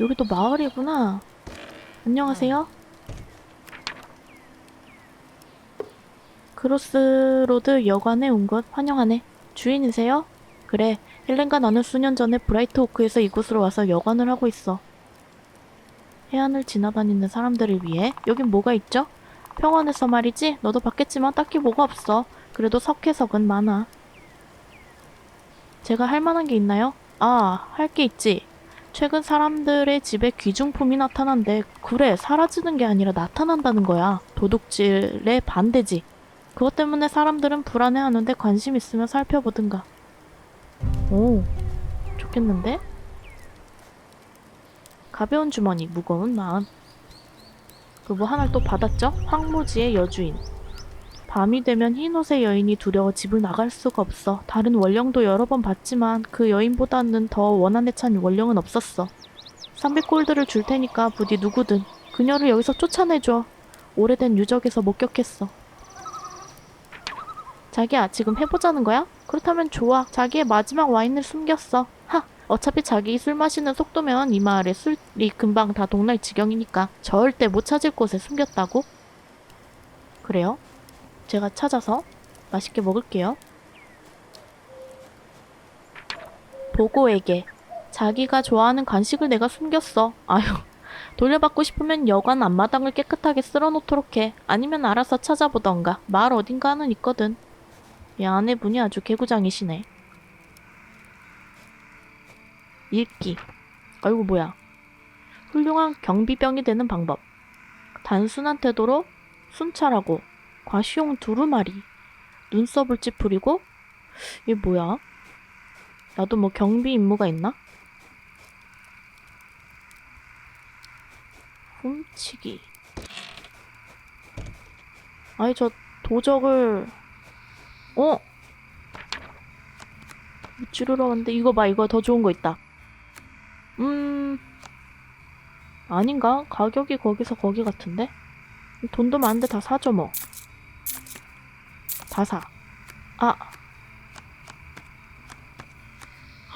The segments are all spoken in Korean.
여기 또 마을이구나. 안녕하세요. 크로스로드 여관에 온 것 환영하네. 주인이세요? 그래. 헬렌과 나는 수년 전에 브라이트 오크에서 이곳으로 와서 여관을 하고 있어. 해안을 지나다니는 사람들을 위해 여긴 뭐가 있죠? 평원에서 말이지. 너도 봤겠지만 딱히 뭐가 없어. 그래도 석회석은 많아. 제가 할 만한 게 있나요? 아, 할 게 있지. 최근 사람들의 집에 귀중품이 나타난데 그래 사라지는 게 아니라 나타난다는 거야. 도둑질에 반대지. 그것 때문에 사람들은 불안해하는데 관심 있으면 살펴보든가. 오, 좋겠는데? 가벼운 주머니, 무거운 마음. 그뭐 하나를 또 받았죠? 황무지의 여주인. 밤이 되면 흰옷의 여인이 두려워 집을 나갈 수가 없어. 다른 원령도 여러 번 봤지만 그 여인보다는 더 원한에 찬 원령은 없었어. 300골드를 줄 테니까 부디 누구든 그녀를 여기서 쫓아내줘. 오래된 유적에서 목격했어. 자기야, 지금 해보자는 거야? 그렇다면 좋아. 자기의 마지막 와인을 숨겼어. 하! 어차피 자기 술 마시는 속도면 이 마을에 술이 금방 다 동날 지경이니까 절대 못 찾을 곳에 숨겼다고? 그래요? 제가 찾아서 맛있게 먹을게요. 보고에게 자기가 좋아하는 간식을 내가 숨겼어. 아유, 돌려받고 싶으면 여관 앞마당을 깨끗하게 쓸어놓도록 해. 아니면 알아서 찾아보던가. 마을 어딘가는 있거든. 이 아내분이 아주 개구장이시네. 읽기. 아이고 뭐야. 훌륭한 경비병이 되는 방법. 단순한 태도로 순찰하고 과시용 두루마리. 눈썹을 찌푸리고 이게 뭐야? 나도 뭐 경비 임무가 있나? 훔치기. 아니 저 도적을 어? 찌르러 왔는데 이거 봐 이거 더 좋은 거 있다. 음 아닌가? 가격이 거기서 거기 같은데? 돈도 많은데 다 사죠 뭐. 다 사. 아.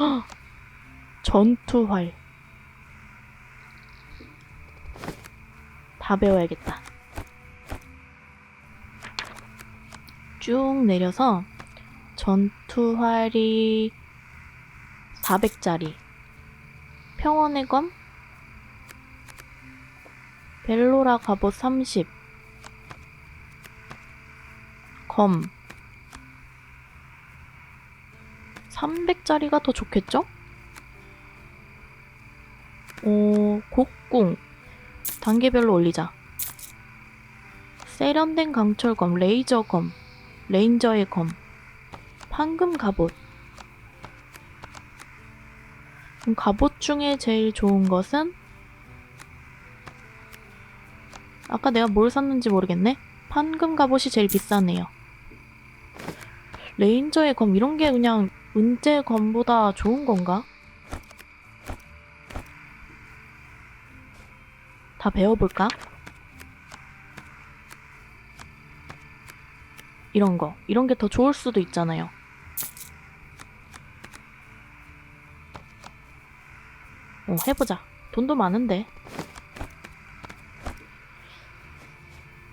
헉! 전투활. 다 배워야겠다. 쭉 내려서 전투활이 400짜리. 평원의 검? 벨로라 갑옷 30. 검. 300짜리가 더 좋겠죠? 오, 곡궁. 단계별로 올리자. 세련된 강철검, 레이저검, 레인저의 검, 황금 갑옷. 그럼 갑옷 중에 제일 좋은 것은 아까 내가 뭘 샀는지 모르겠네. 판금 갑옷이 제일 비싸네요. 레인저의 검 이런 게 그냥 은재 검보다 좋은 건가? 다 배워볼까? 이런 거. 이런 게 더 좋을 수도 있잖아요. 어, 해보자. 돈도 많은데.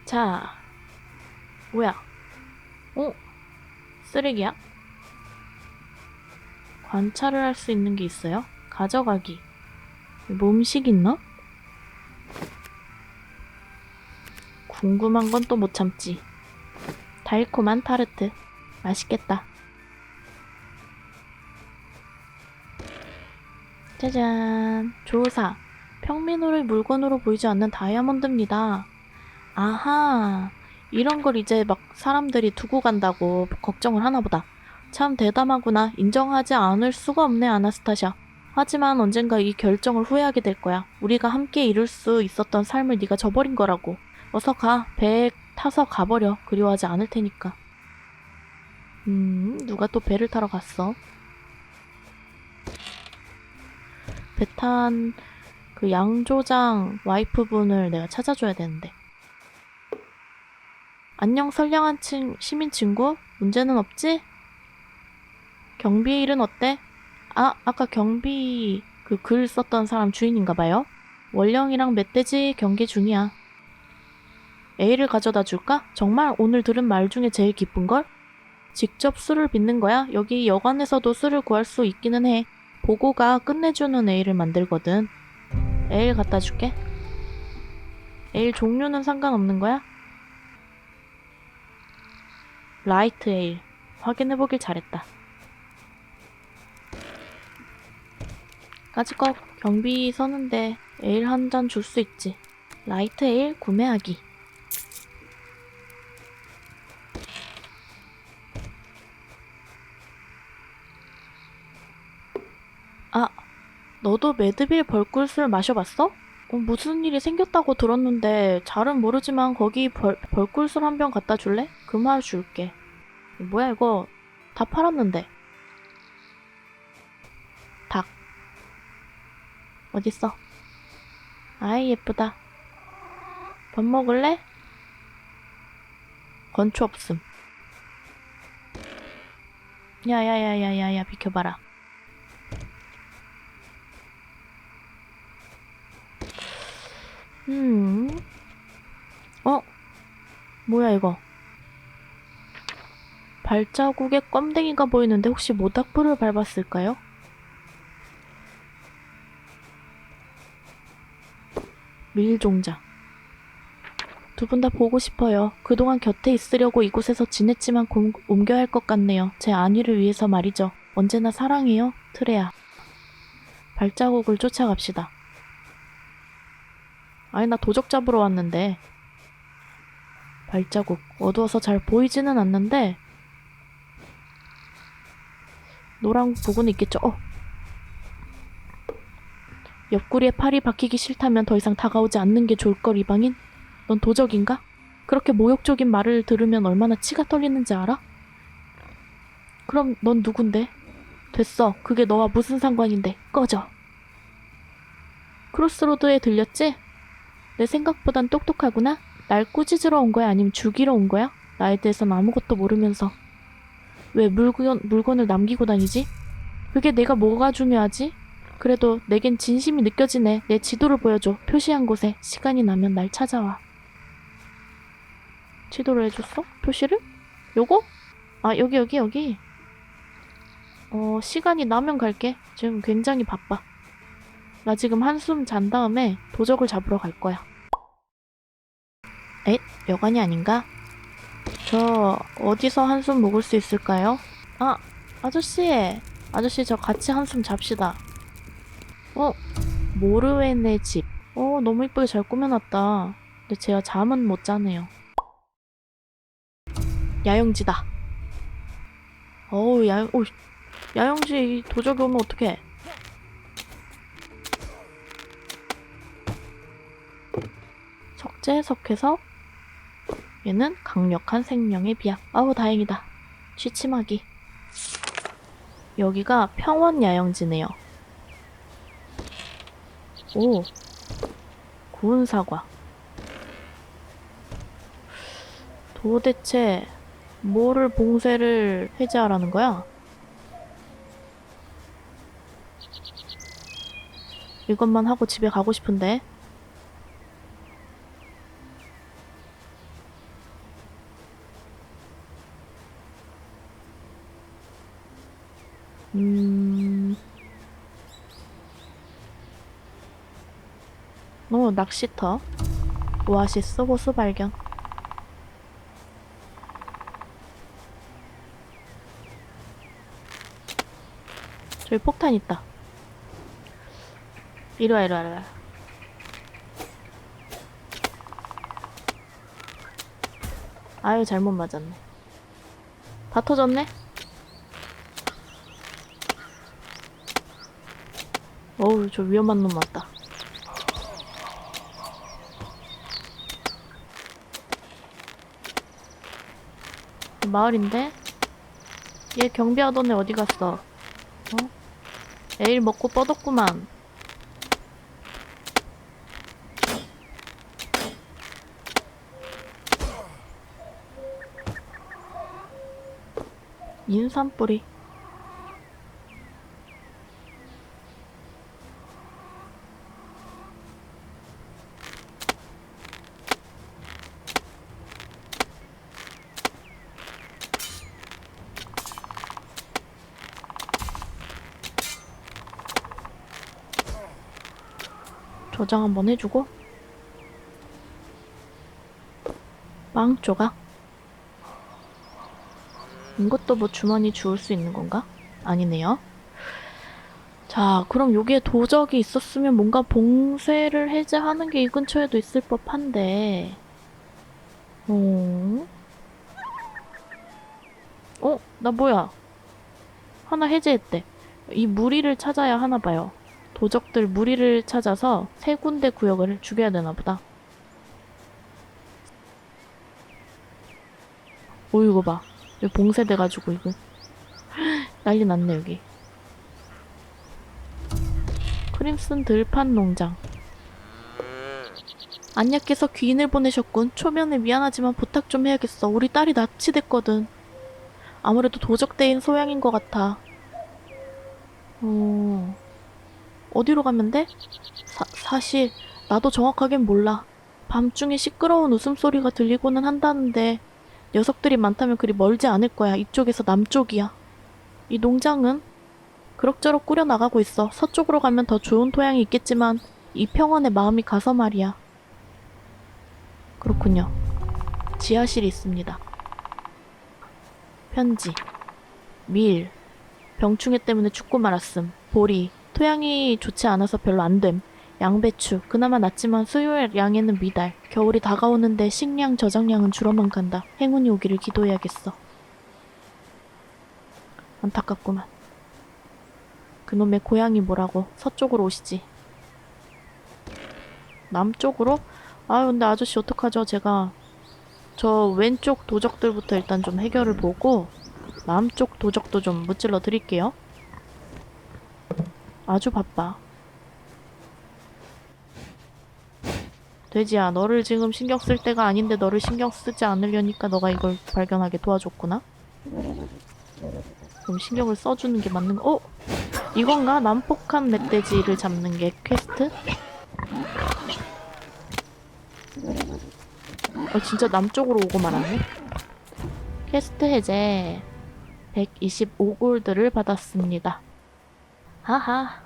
자, 뭐야? 어? 쓰레기야? 관찰을 할 수 있는 게 있어요? 가져가기. 몸식 있나? 궁금한 건 또 못 참지. 달콤한 타르트. 맛있겠다. 짜잔. 조사. 평민호를 물건으로 보이지 않는 다이아몬드입니다. 아하. 이런 걸 이제 막 사람들이 두고 간다고 걱정을 하나 보다. 참 대담하구나. 인정하지 않을 수가 없네, 아나스타샤. 하지만 언젠가 이 결정을 후회하게 될 거야. 우리가 함께 이룰 수 있었던 삶을 네가 저버린 거라고. 어서 가. 배에 타서 가버려. 그리워하지 않을 테니까. 음, 누가 또 배를 타러 갔어? 배 탄 그 양조장 와이프분을 내가 찾아줘야 되는데. 안녕 선량한 친, 시민 친구? 문제는 없지? 경비 일은 어때? 아, 아까 경비 그그글 썼던 사람 주인인가 봐요. 원령이랑 멧돼지 경기 중이야. A를 가져다 줄까? 정말 오늘 들은 말 중에 제일 기쁜 걸? 직접 술을 빚는 거야? 여기 여관에서도 술을 구할 수 있기는 해. 보고가 끝내주는 A를 만들거든. A를 갖다 줄게. 에일 종류는 상관없는 거야? 라이트 에일. 확인해보길 잘했다. 까짓거 경비 서는데 에일 한 잔 줄 수 있지. 라이트 에일 구매하기. 아, 너도 매드빌 벌꿀술 마셔봤어? 어, 무슨 일이 생겼다고 들었는데 잘은 모르지만 거기 벌, 벌꿀술 한 병 갖다 줄래? 그말 줄게. 뭐야 이거 다 팔았는데. 닭. 어딨어? 아이 예쁘다. 밥 먹을래? 건초 없음. 야야야야야야 비켜봐라. 음. 어? 뭐야 이거? 발자국에 껌댕이가 보이는데 혹시 모닥불을 밟았을까요? 밀종자. 두 분 다 보고 싶어요. 그동안 곁에 있으려고 이곳에서 지냈지만 공- 옮겨야 할 것 같네요. 제 안위를 위해서 말이죠. 언제나 사랑해요, 트레야. 발자국을 쫓아갑시다. 아니 나 도적 잡으러 왔는데 발자국 어두워서 잘 보이지는 않는데 노란 부분은 있겠죠. 어. 옆구리에 팔이 박히기 싫다면 더 이상 다가오지 않는 게 좋을 걸 이방인. 넌 도적인가? 그렇게 모욕적인 말을 들으면 얼마나 치가 떨리는지 알아? 그럼 넌 누군데? 됐어. 그게 너와 무슨 상관인데? 꺼져. 크로스로드에 들렸지? 내 생각보단 똑똑하구나. 날 꾸짖으러 온 거야? 아니면 죽이러 온 거야? 나에 대해선 아무것도 모르면서. 왜 물건, 물건을 남기고 다니지? 그게 내가 뭐가 중요하지? 그래도 내겐 진심이 느껴지네. 내 지도를 보여줘. 표시한 곳에. 시간이 나면 날 찾아와. 지도를 해줬어? 표시를? 요거? 아, 여기, 여기, 여기. 어, 시간이 나면 갈게. 지금 굉장히 바빠. 나 지금 한숨 잔 다음에 도적을 잡으러 갈 거야. 에? 여관이 아닌가? 저 어디서 한숨 먹을 수 있을까요? 아, 아저씨. 아저씨 저 같이 한숨 잡시다. 어? 모르웬의 집. 어, 너무 이쁘게 잘 꾸며놨다. 근데 제가 잠은 못 자네요. 야영지다. 어우, 야영, 오, 야영지 도적이 오면 어떡해. 석회석. 얘는 강력한 생명의 비약. 아우, 다행이다. 취침하기. 여기가 평원 야영지네요. 오. 구운 사과. 도대체 뭐를 봉쇄를 해제하라는 거야? 이것만 하고 집에 가고 싶은데. 음. 어, 낚시터. 오아시스 호수 발견. 저기 폭탄 있다. 이리 와, 이리 와, 이리 와. 아유, 잘못 맞았네. 다 터졌네? 어우, 저 위험한 놈 왔다. 마을인데? 얘 경비하던 애 어디 갔어? 어? 에일 먹고 뻗었구만. 인삼뿌리. 저장 한번 해주고 빵 조각 이것도 뭐 주머니 주울 수 있는 건가? 아니네요. 자, 그럼 여기에 도적이 있었으면 뭔가 봉쇄를 해제하는 게 이 근처에도 있을 법한데. 어? 어? 나 뭐야? 하나 해제했대. 이 무리를 찾아야 하나 봐요. 도적들 무리를 찾아서 세 군데 구역을 죽여야 되나 보다. 오, 이거 봐. 여기 봉쇄돼가지고, 이거. 난리 났네, 여기. 크림슨 들판 농장. 안녕께서 귀인을 보내셨군. 초면에 미안하지만 부탁 좀 해야겠어. 우리 딸이 납치됐거든. 아무래도 도적대인 소양인 것 같아. 어... 어디로 가면 돼? 사, 사실 나도 정확하겐 몰라. 밤중에 시끄러운 웃음소리가 들리고는 한다는데 녀석들이 많다면 그리 멀지 않을 거야. 이쪽에서 남쪽이야. 이 농장은 그럭저럭 꾸려나가고 있어. 서쪽으로 가면 더 좋은 토양이 있겠지만 이 평원에 마음이 가서 말이야. 그렇군요. 지하실이 있습니다. 편지. 밀. 병충해 때문에 죽고 말았음. 보리. 토양이 좋지 않아서 별로 안 됨. 양배추. 그나마 낫지만 수요일 양에는 미달. 겨울이 다가오는데 식량 저장량은 줄어만 간다. 행운이 오기를 기도해야겠어. 안타깝구만. 그놈의 고향이 뭐라고 서쪽으로 오시지. 남쪽으로? 아유 근데 아저씨 어떡하죠 제가 저 왼쪽 도적들부터 일단 좀 해결을 보고 남쪽 도적도 좀 무찔러 드릴게요. 아주 바빠. 돼지야, 너를 지금 신경 쓸 때가 아닌데 너를 신경 쓰지 않으려니까 너가 이걸 발견하게 도와줬구나. 그럼 신경을 써주는 게 맞는 거. 어? 이건가? 난폭한 멧돼지를 잡는 게 퀘스트? 어, 진짜 남쪽으로 오고 말았네. 퀘스트 해제 125골드를 받았습니다. 하하.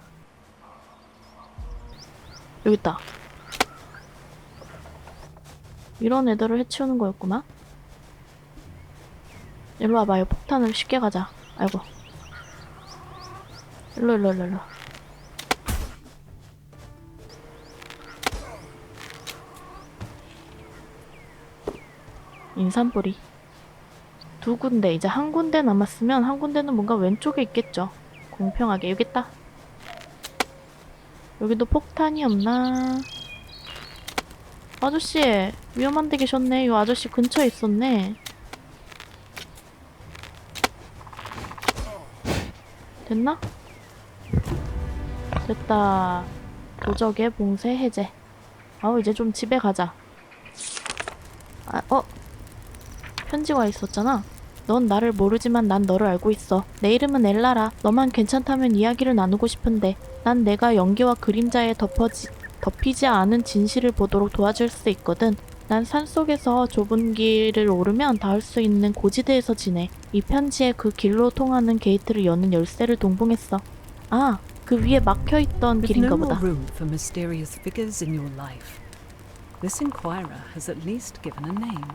여기 있다. 이런 애들을 해치우는 거였구나. 일로 와봐 요. 폭탄을 쉽게 가자. 아이고. 일로 일로 일로 일로. 인삼뿌리. 두 군데 이제 한 군데 남았으면 한 군데는 뭔가 왼쪽에 있겠죠. 공평하게 여기 있다. 여기도 폭탄이 없나? 아저씨 위험한 데 계셨네. 이 아저씨 근처에 있었네. 됐나? 됐다. 도적의 봉쇄 해제. 아우 이제 좀 집에 가자. 아, 어? 편지가 있었잖아. 넌 나를 모르지만 난 너를 알고 있어. 내 이름은 엘라라. 너만 괜찮다면 이야기를 나누고 싶은데 난 내가 연기와 그림자에 덮어지, 덮이지 않은 진실을 보도록 도와줄 수 있거든. 난 산속에서 좁은 길을 오르면 닿을 수 있는 고지대에서 지내. 이 편지에 그 길로 통하는 게이트를 여는 열쇠를 동봉했어. 아, 그 위에 막혀 있던 With 길인가 보다. this inquirer has at least given a name.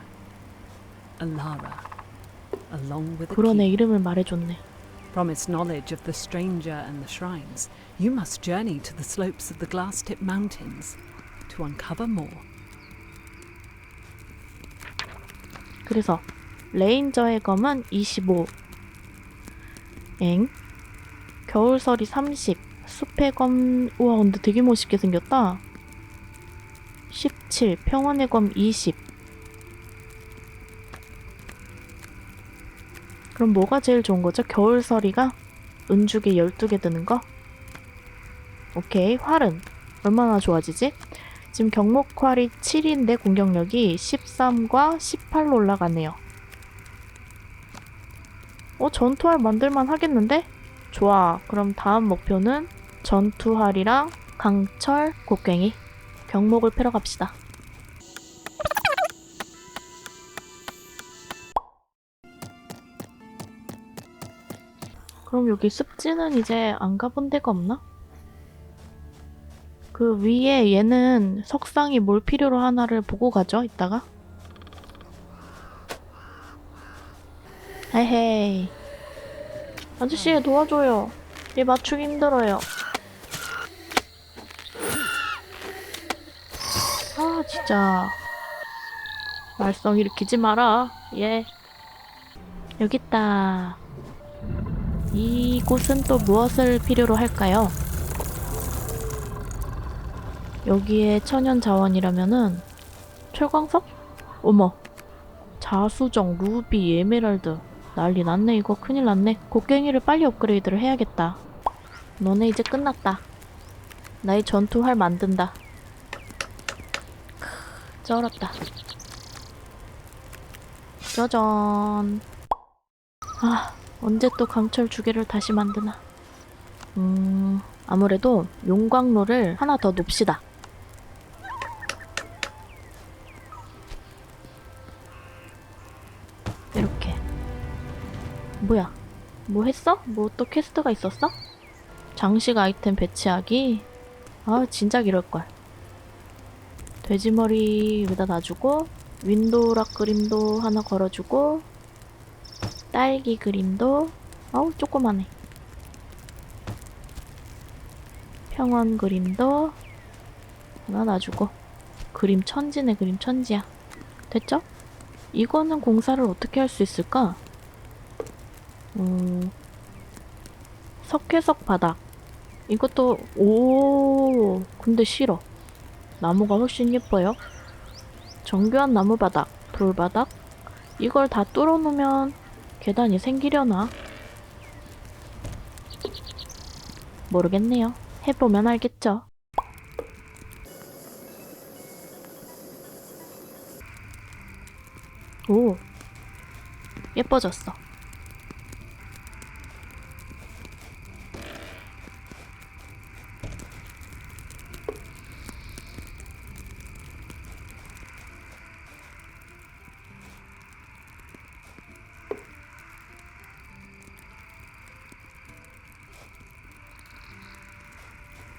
Alara, along with a 그러네, key. 이름을 말해줬네. From its knowledge of the stranger and the shrines, you must journey to the slopes of the glass-tipped mountains to uncover more. 그래서 레인저의 검은 25. 엥? 겨울설이 30. 숲의 검 우와 근데 되게 멋있게 생겼다. 17. 평원의 검 20. 그럼 뭐가 제일 좋은 거죠? 겨울설이가 은죽에 12개 드는 거? 오케이. 활은 얼마나 좋아지지? 지금 경목활이 7인데 공격력이 13과 18로 올라가네요. 어, 전투활 만들만 하겠는데? 좋아. 그럼 다음 목표는 전투활이랑 강철 곡괭이. 경목을 패러 갑시다. 그럼 여기 습지는 이제 안 가본 데가 없나? 그 위에 얘는 석상이 뭘 필요로 하나를 보고 가죠, 이따가. 헤헤이. 아저씨 도와줘요. 얘 맞추기 힘들어요. 아, 진짜. 말썽 일으키지 마라. 예. 여기 있다. 이곳은 또 무엇을 필요로 할까요? 여기에 천연 자원이라면은 철광석? 어머. 자수정, 루비, 에메랄드. 난리 났네 이거 큰일 났네. 곡괭이를 빨리 업그레이드를 해야겠다. 너네 이제 끝났다. 나의 전투활 만든다. 크, 쩔었다. 짜잔. 아, 언제 또 강철 두 개를 다시 만드나. 음, 아무래도 용광로를 하나 더 놓읍시다. 이렇게. 뭐야? 뭐 했어? 뭐 또 퀘스트가 있었어? 장식 아이템 배치하기? 아, 진작 이럴걸. 돼지머리 여기다 놔주고, 윈도락 그림도 하나 걸어주고, 딸기 그림도, 아우, 조그마네. 평원 그림도 하나 놔주고, 그림 천지네, 그림 천지야. 됐죠? 이거는 공사를 어떻게 할 수 있을까? 음, 석회석 바닥. 이것도, 오, 근데 싫어. 나무가 훨씬 예뻐요. 정교한 나무 바닥, 돌 바닥. 이걸 다 뚫어 놓으면 계단이 생기려나? 모르겠네요. 해보면 알겠죠. 오, 예뻐졌어.